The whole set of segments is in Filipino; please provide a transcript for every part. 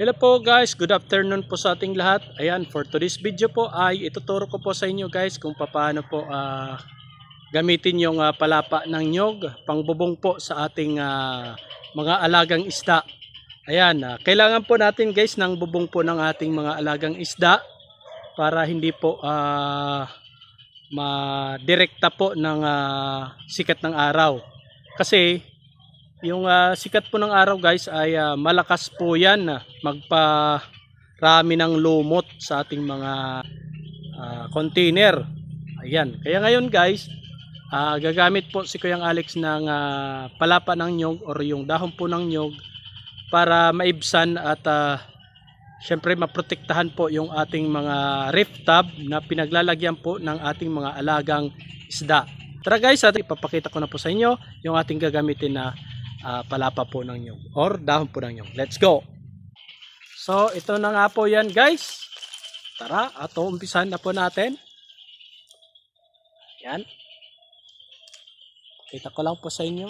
Hello po guys, good afternoon po sa ating lahat. Ayan, for today's video po ay ituturo ko po sa inyo guys kung paano po ah, gamitin yung ah, palapa ng nyog, pangbubong po sa ating ah, mga alagang isda. Ayan, ah, kailangan po natin guys ng bubong po ng ating mga alagang isda para hindi po ah, ma-direkta po ng ah, sikat ng araw. Kasi yung ah, sikat po ng araw guys ay ah, malakas po yan na magparami ng lumot sa ating mga ah, container. Ayan. Kaya ngayon guys, ah, gagamit po si Kuyang Alex ng ah, palapa ng nyog or yung dahon po ng nyog para maibsan at ah, syempre maprotektahan po yung ating mga reef tub na pinaglalagyan po ng ating mga alagang isda. Tara guys, at ipapakita ko na po sa inyo yung ating gagamitin na ah, palapa po ng nyog or dahon po ng nyog. Let's go! So, ito na nga po yan guys. Tara, ato umpisan na po natin. Yan. Kita ko lang po sa inyo.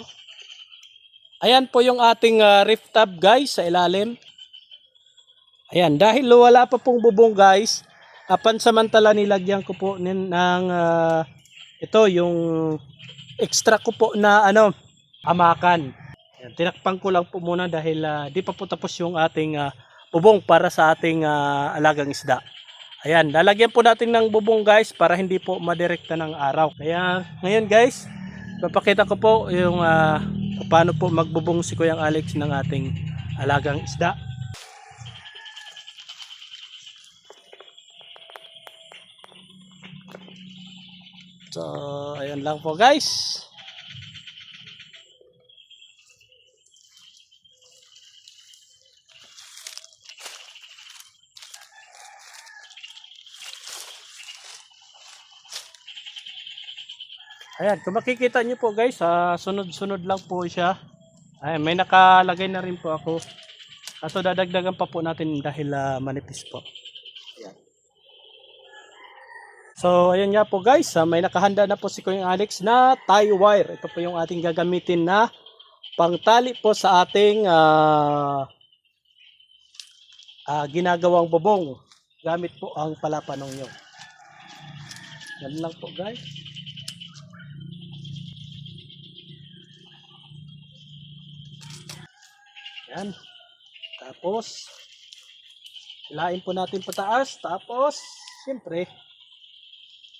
Ayan po yung ating ah, reef tub guys sa ilalim. Ayan, dahil wala pa pong bubong guys, uh, pansamantala nilagyan ko po ng ah, ito yung extra ko po na ano, amakan. Ayan, tinakpan ko lang po muna dahil ah, di pa po tapos yung ating ah, bubong para sa ating ah, alagang isda. Ayan, lalagyan po natin ng bubong guys para hindi po madirekta ng araw. Kaya ngayon guys, papakita ko po yung ah, paano po magbubong si Kuyang Alex ng ating alagang isda. So, ayan lang po guys. Ayan, kung makikita nyo po guys, ah, sunod-sunod lang po siya. Ayan, may nakalagay na rin po ako. Kaso dadagdagan pa po natin dahil ah, manipis po. Ayan. So, ayan nga po guys, ah, may nakahanda na po si Kuya Alex na tie wire. Ito po yung ating gagamitin na pangtali po sa ating ah, ah, ginagawang bubong. Gamit po ang palapanong nyo. Yan lang po guys. Yan. Tapos, hilain po natin pataas. Tapos, siyempre,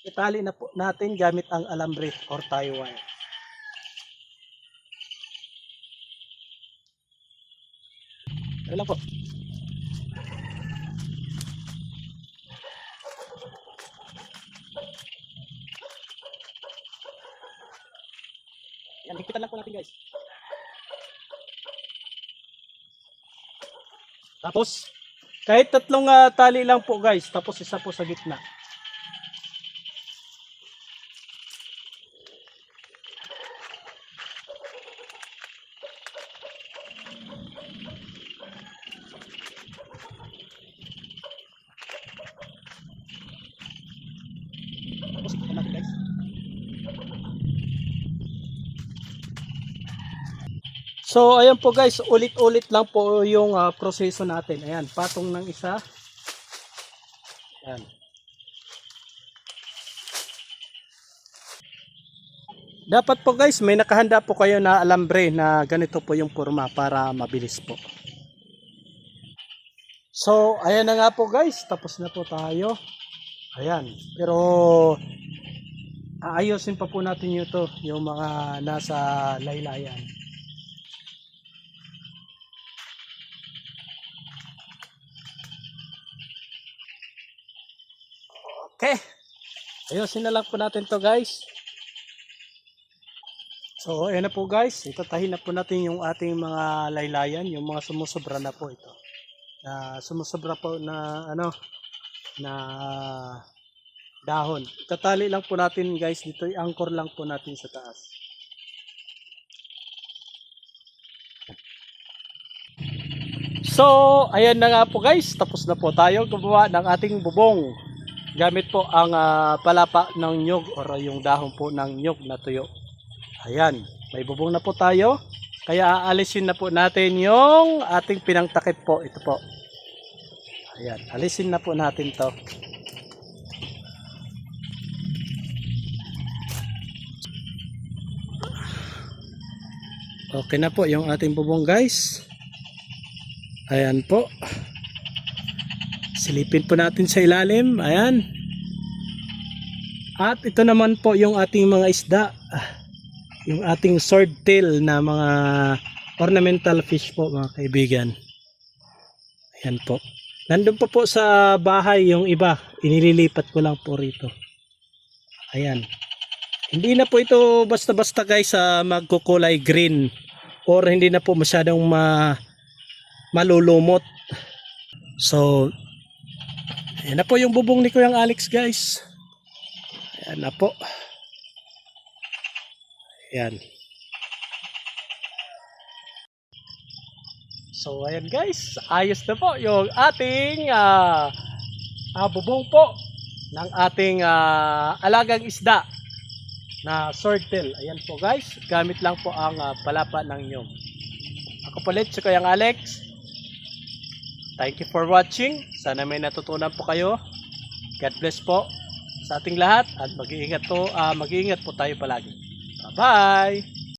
itali na po natin gamit ang alambre or tie wire. Ito lang po. Yan, higpitan lang po natin guys. Tapos, kahit tatlong ah, tali lang po guys, tapos isa po sa gitna. Tapos, ito natin guys. So, ayan po guys, ulit-ulit lang po yung ah, proseso natin. Ayan, patong ng isa. Ayan. Dapat po guys, may nakahanda po kayo na alambre na ganito po yung forma para mabilis po. So, ayan na nga po guys, tapos na po tayo. Ayan, pero aayusin pa po natin yun to, yung mga nasa laylayan. Okay. Ayusin na lang po natin to guys. So, ayan na po guys. Itatahin na po natin yung ating mga laylayan. Yung mga sumusobra na po ito. Na sumusobra po na ano na dahon. Itatali lang po natin guys dito. I-anchor lang po natin sa taas. So, ayan na nga po guys. Tapos na po tayo gumawa ng ating bubong gamit po ang ah, palapa ng nyog or yung dahon po ng nyog na tuyo. Ayan, may bubong na po tayo. Kaya aalisin na po natin yung ating pinangtakip po. Ito po. Ayan, alisin na po natin to. Okay na po yung ating bubong guys. Ayan po. Silipin po natin sa ilalim. Ayan. At ito naman po yung ating mga isda. Yung ating swordtail na mga ornamental fish po mga kaibigan. Ayan po. Nandun po po sa bahay yung iba. Inililipat ko lang po rito. Ayan. Hindi na po ito basta-basta guys sa magkukulay green or hindi na po masyadong ma malulumot. So, ayan na po yung bubong ni Kuyang Alex guys. Ayan na po. Ayan. So, ayan guys. Ayos na po yung ating ah ah, bubong po ng ating ah, alagang isda na swordtail. Ayan po guys, gamit lang po ang ah, palapa ng nyog. Ako palit si Kayang Alex. Thank you for watching. Sana may natutunan po kayo. God bless po sa ating lahat at mag-iingat po, ah, mag-iingat po tayo palagi. Bye-bye!